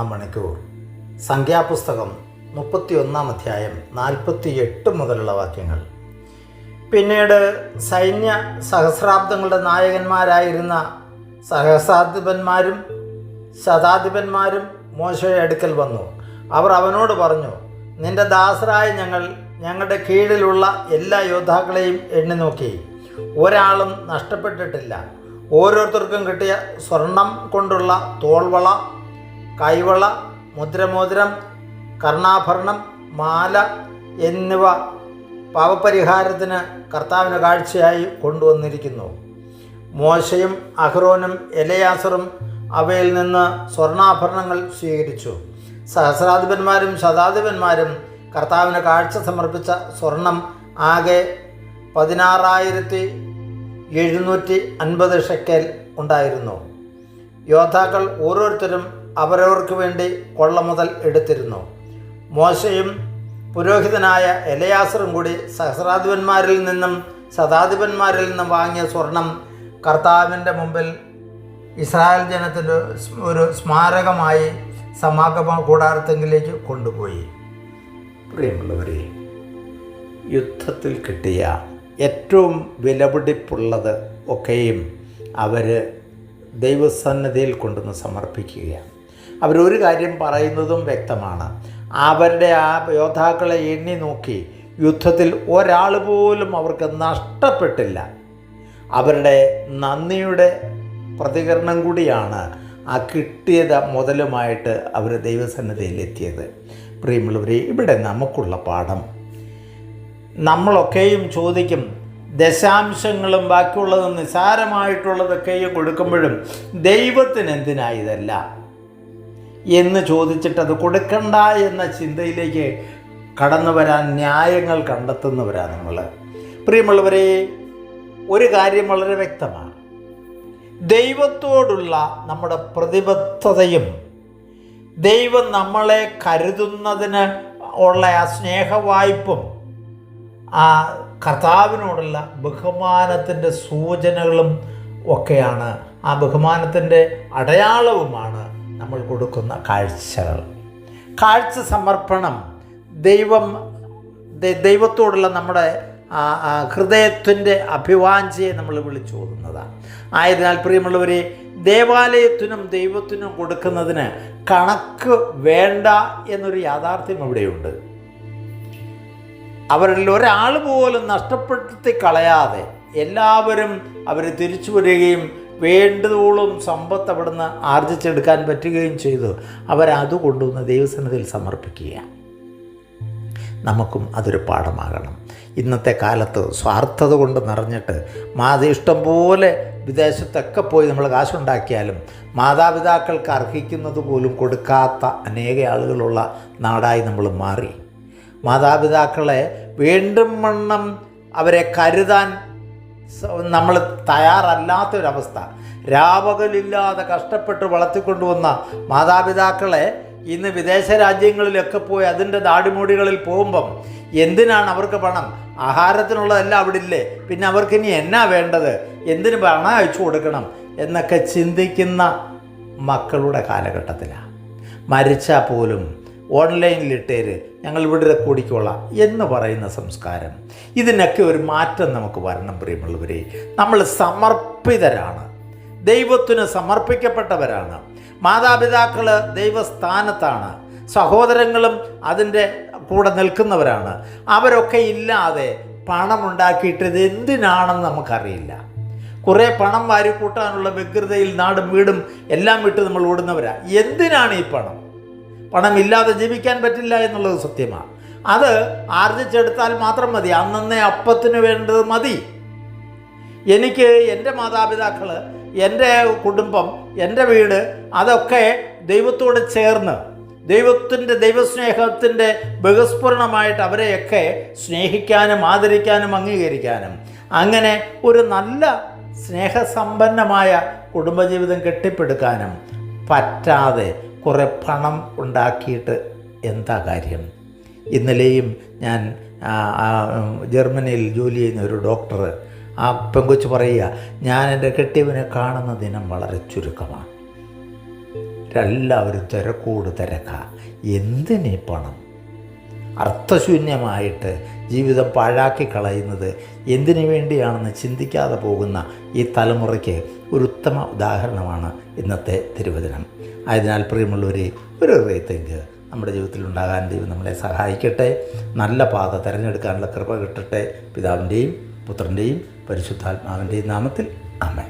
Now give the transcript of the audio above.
ഒന്നാം മണിക്കൂർ. സംഖ്യാപുസ്തകം മുപ്പത്തിയൊന്നാം അധ്യായം നാൽപ്പത്തി എട്ട് മുതലുള്ള വാക്യങ്ങൾ. പിന്നീട് സൈന്യ സഹസ്രാബ്ദങ്ങളുടെ നായകന്മാരായിരുന്ന സഹസ്രാധിപന്മാരും ശതാധിപന്മാരും മോശയുടെ അടുക്കൽ വന്നു. അവർ അവനോട് പറഞ്ഞു നിന്റെ ദാസരായ ഞങ്ങൾ ഞങ്ങളുടെ കീഴിലുള്ള എല്ലാ യോദ്ധാക്കളെയും എണ്ണി നോക്കി. ഒരാളും നഷ്ടപ്പെട്ടിട്ടില്ല. ഓരോരുത്തർക്കും കിട്ടിയ സ്വർണം കൊണ്ടുള്ള തോൾവള കൈവള മുദ്രമോതിരം കർണാഭരണം മാല എന്നിവ പാവപരിഹാരത്തിന് കർത്താവിന് കാഴ്ചയായി കൊണ്ടുവന്നിരിക്കുന്നു. മോശയും അഹ്റോനും എലയാസറും അവയിൽ നിന്ന് സ്വർണാഭരണങ്ങൾ സ്വീകരിച്ചു. സഹസ്രാധിപന്മാരും ശതാധിപന്മാരും കർത്താവിന് കാഴ്ച സമർപ്പിച്ച സ്വർണം ആകെ പതിനാറായിരത്തി എഴുന്നൂറ്റി അൻപത് ഷെക്കൽ ഉണ്ടായിരുന്നു. യോദ്ധാക്കൾ ഓരോരുത്തരും അവരവർക്ക് വേണ്ടി കൊള്ള മുതൽ എടുത്തിരുന്നു. മോശയും പുരോഹിതനായ എലയാസറും കൂടി സഹസ്രാധിപന്മാരിൽ നിന്നും ശതാധിപന്മാരിൽ നിന്നും വാങ്ങിയ സ്വർണം കർത്താവിന്റെ മുമ്പിൽ ഇസ്രായേൽ ജനത്തിന്റെ ഒരു സ്മാരകമായി സമാഗമ കൂടാരത്തെങ്കിലേക്ക് കൊണ്ടുപോയി. പ്രിയമുള്ളവരെ യുദ്ധത്തിൽ കിട്ടിയ ഏറ്റവും വിലപിടിപ്പുള്ളത് ഒക്കെയും അവർ ദൈവസന്നദ്ധിയിൽ കൊണ്ടുവന്ന് സമർപ്പിക്കുകയാണ്. അവരൊരു കാര്യം പറയുന്നതും വ്യക്തമാണ്. അവരുടെ ആ യോദ്ധാക്കളെ എണ്ണി നോക്കി യുദ്ധത്തിൽ ഒരാൾ പോലും അവർക്ക് നഷ്ടപ്പെട്ടില്ല. അവരുടെ നന്ദിയുടെ പ്രതികരണം കൂടിയാണ് ആ കിട്ടിയത് മുതലുമായിട്ട് അവർ ദൈവസന്നദ്ധയിൽ എത്തിയത് പ്രിയമുള്ളവരെ ഇവിടെ നമുക്കുള്ള പാഠം. നമ്മളൊക്കെയും ചോദിക്കും ദശാംശങ്ങളും ബാക്കിയുള്ളതും നിസാരമായിട്ടുള്ളതൊക്കെയും കൊടുക്കുമ്പോഴും ദൈവത്തിന് എന്തിനാ ഇതല്ല? എന്ന് ചോദിച്ചിട്ട് അത് കൊടുക്കണ്ട എന്ന ചിന്തയിലേക്ക് കടന്നു വരാൻ ന്യായങ്ങൾ കണ്ടെത്തുന്നവരാണ് നമ്മൾ പ്രിയമുള്ളവരെ ഒരു കാര്യം വളരെ വ്യക്തമാണ്. ദൈവത്തോടുള്ള നമ്മുടെ പ്രതിബദ്ധതയും ദൈവം നമ്മളെ കരുതുന്നതിന് ഉള്ള ആ സ്നേഹവായ്പും ആ കർത്താവിനോടുള്ള ബഹുമാനത്തിന്റെ സൂചനകളും ഒക്കെയാണ്. ആ ബഹുമാനത്തിന്റെ അടയാളവുമാണ് നമ്മൾ കൊടുക്കുന്ന കാഴ്ചകൾ. കാഴ്ച സമർപ്പണം. ദൈവം ദൈവത്തോടുള്ള നമ്മുടെ ഹൃദയത്തിന്റെ അഭിവാഞ്ചയെ നമ്മൾ വിളിച്ചോതുന്നതാണ്. ആയതിനാൽ പ്രിയമുള്ളവരെ ദേവാലയത്തിനും ദൈവത്തിനും കൊടുക്കുന്നതിന് കണക്ക് വേണ്ട എന്നൊരു യാഥാർത്ഥ്യം ഇവിടെയുണ്ട്. അവരിൽ ഒരാൾ പോലും നഷ്ടപ്പെടുത്തി കളയാതെ എല്ലാവരും അവർ തിരിച്ചു വരികയും വേണ്ടതോളം സമ്പത്ത് അവിടുന്ന് ആർജിച്ചെടുക്കാൻ പറ്റുകയും ചെയ്തു. അവരത് കൊണ്ടുവന്ന് ദൈവസന്നിധിയിൽ സമർപ്പിക്കുക നമുക്കും അതൊരു പാഠമാകണം. ഇന്നത്തെ കാലത്ത് സ്വാർത്ഥത കൊണ്ട് നിറഞ്ഞിട്ട് മാത ഇഷ്ടം പോലെ വിദേശത്തൊക്കെ പോയി നമ്മൾ കാശുണ്ടാക്കിയാലും മാതാപിതാക്കൾക്ക് അർഹിക്കുന്നത് പോലും കൊടുക്കാത്ത അനേക ആളുകളുള്ള നാടായി നമ്മൾ മാറി. മാതാപിതാക്കളെ വീണ്ടും വണ്ണം അവരെ കരുതാൻ നമ്മൾ തയ്യാറല്ലാത്തൊരവസ്ഥ. രാപകലില്ലാതെ കഷ്ടപ്പെട്ട് വളർത്തിക്കൊണ്ടുവന്ന മാതാപിതാക്കളെ ഇന്ന് വിദേശ രാജ്യങ്ങളിലൊക്കെ പോയി അതിന്റെ ദാടിമൂടികളിൽ പോകുമ്പം എന്തിനാണ് അവർക്ക് പണം? ആഹാരത്തിനുള്ളതല്ല അവിടെ ഇല്ലേ പിന്നെ അവർക്ക് ഇനി എന്നാ വേണ്ടത്? എന്തിന് പണം അയച്ചു കൊടുക്കണം എന്നൊക്കെ ചിന്തിക്കുന്ന മക്കളുടെ കാലഘട്ടത്തിലാണ്. മരിച്ചാൽ പോലും ഓൺലൈനിലിട്ടേര് ഞങ്ങൾ ഇവിടെ കൂടിക്കൊള്ളാം എന്ന് പറയുന്ന സംസ്കാരം. ഇതിനൊക്കെ ഒരു മാറ്റം നമുക്ക് വരണം പ്രിയമുള്ളവരെ. നമ്മൾ സമർപ്പിതരാണ്. ദൈവത്തിന് സമർപ്പിക്കപ്പെട്ടവരാണ്. മാതാപിതാക്കൾ ദൈവസ്ഥാനത്താണ്. സഹോദരങ്ങളും അതിന്റെ കൂടെ നിൽക്കുന്നവരാണ്. അവരൊക്കെ ഇല്ലാതെ പണമുണ്ടാക്കിയിട്ട് ഇത് എന്തിനാണെന്ന് നമുക്കറിയില്ല. കുറേ പണം വാരിക്കൂട്ടാനുള്ള വ്യഗ്രതയിൽ നാടും വീടും എല്ലാം വിട്ട് നമ്മൾ ഓടുന്നവരാണ് എന്തിനാണ് ഈ പണം? പണമില്ലാതെ ജീവിക്കാൻ പറ്റില്ല എന്നുള്ളത് സത്യമാണ്. അത് ആർജിച്ചെടുത്താൽ മാത്രം മതി. അന്നന്നേ അപ്പത്തിന് വേണ്ടത് മതി. എനിക്ക് എന്റെ മാതാപിതാക്കൾ എന്റെ കുടുംബം എന്റെ വീട് അതൊക്കെ ദൈവത്തോട് ചേർന്ന് ദൈവത്തിന്റെ ദൈവസ്നേഹത്തിന്റെ ബഹസ്ഫുരണമായിട്ട് അവരെയൊക്കെ സ്നേഹിക്കാനും ആദരിക്കാനും അംഗീകരിക്കാനും അങ്ങനെ ഒരു നല്ല സ്നേഹസമ്പന്നമായ കുടുംബജീവിതം കെട്ടിപ്പടുക്കാനും പറ്റാതെ കുറേ പണം ഉണ്ടാക്കിയിട്ട് എന്താ കാര്യം? ഇന്നലെയും ഞാൻ ജർമ്മനിയിൽ ജോലി ചെയ്യുന്ന ഒരു ഡോക്ടർ ആ പെങ്കൊച്ച് പറയുക ഞാൻ എന്റെ കെട്ടിയവനെ കാണുന്ന ദിനം വളരെ ചുരുക്കമാണ്. എല്ലാവരും തിരക്കൂട് തിരക്ക. എന്തിനീ പണം? അർത്ഥശൂന്യമായിട്ട് ജീവിതം പാഴാക്കി കളയുന്നത് എന്തിനു വേണ്ടിയാണെന്ന് ചിന്തിക്കാതെ പോകുന്ന ഈ തലമുറയ്ക്ക് ഒരു ഉത്തമ ഉദാഹരണമാണ് ഇന്നത്തെ തിരുവചനം. ആയതിനാൽ പ്രിയമുള്ളവരെ ഒരു റേത്തിങ്ക് നമ്മുടെ ജീവിതത്തിൽ ഉണ്ടാകാൻ ദൈവം നമ്മളെ സഹായിക്കട്ടെ. നല്ല പാത തിരഞ്ഞെടുക്കാനുള്ള കൃപ കിട്ടട്ടെ. പിതാവിന്റെയും പുത്രന്റെയും പരിശുദ്ധാത്മാവിന്റെയും നാമത്തിൽ. അമ്മേ